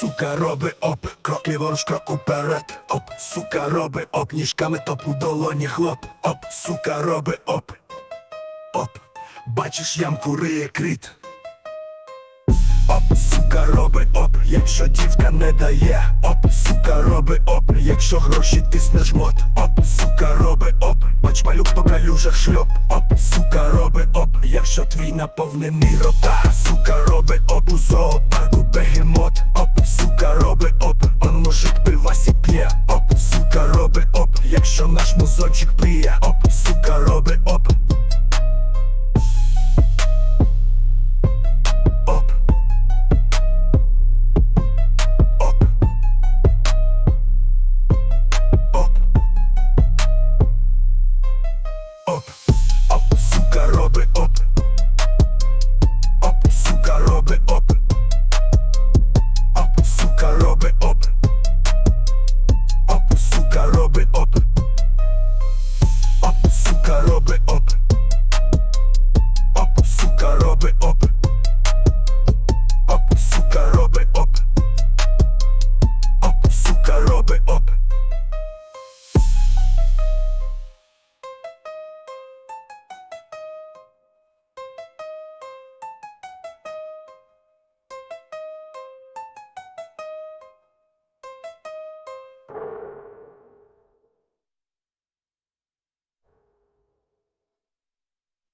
сука, роби оп, крок ліворуч, крок уперед, оп, сука, роби оп, ніжками топ у долоні хлоп, оп, сука, роби оп, оп, бачиш ямку риє кріт. Оп, сука, роби оп, якщо дівка не дає, оп, сука, роби оп, якщо гроші тисне жмот, оп, сука, роби оп, бач малюк по калюжах шльоп, оп, сука, роби оп, якщо твій наповнений рота, сука, роби оп, у зоопарку хлопчик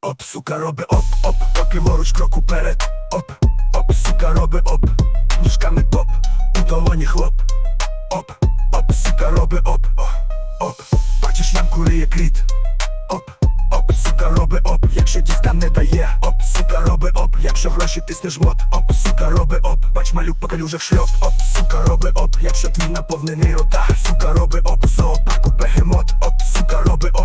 Оп, сука, роби оп, оп, крок ліворуч, крок уперед, оп, оп, сука, роби оп, ніжками топ, у долоні хлоп, оп, оп, сука, роби оп, оп, бачиш ямку риє кріт, оп, оп, сука, роби оп, якщо дівка не дає, оп, сука, роби оп, якщо гроші тисне жмот, оп, сука, роби оп, бач малюк по калюжах шльоп, оп, сука, роби оп, якщо твій наповнений рота, сука, роби оп, зоопарку бегемот, оп, сука, роби оп,